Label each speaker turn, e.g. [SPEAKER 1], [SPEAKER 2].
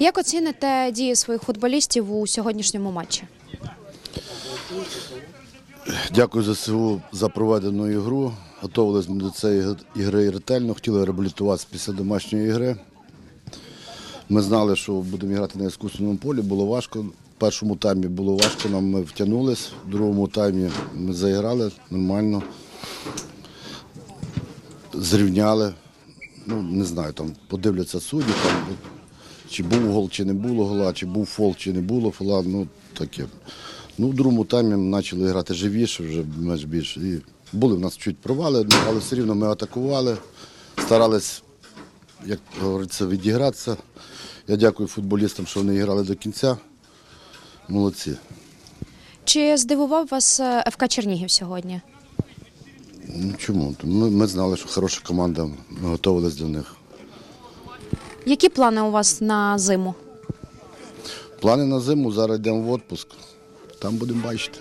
[SPEAKER 1] Як оціните дії своїх футболістів у сьогоднішньому матчі?
[SPEAKER 2] Дякую ЗСУ за проведену ігру. Готувалися до цієї ігри ретельно, хотіли реабілітуватися після домашньої ігри. Ми знали, що будемо грати на іскусственному полі, було важко. В першому таймі було важко, нам ми втягнулись, в другому таймі ми заіграли нормально, зрівняли. Ну, не знаю, там подивляться судді, чи був гол, чи не було гола, чи був фол, чи не було фола. Ну, таке. Ну, в другому таймі ми почали грати живіше, вже менш більше. І були в нас чуть провали, але все рівно ми атакували, старались, як говориться, відігратися. Я дякую футболістам, що вони грали до кінця. Молодці.
[SPEAKER 1] Чи здивував вас е, ФК Чернігів сьогодні?
[SPEAKER 2] Ну чому? Ми, ми знали, що хороша команда, ми готувалися до них.
[SPEAKER 1] Які плани у вас на зиму?
[SPEAKER 2] Плани на зиму, зараз йдемо в відпуск. Там будемо бачити.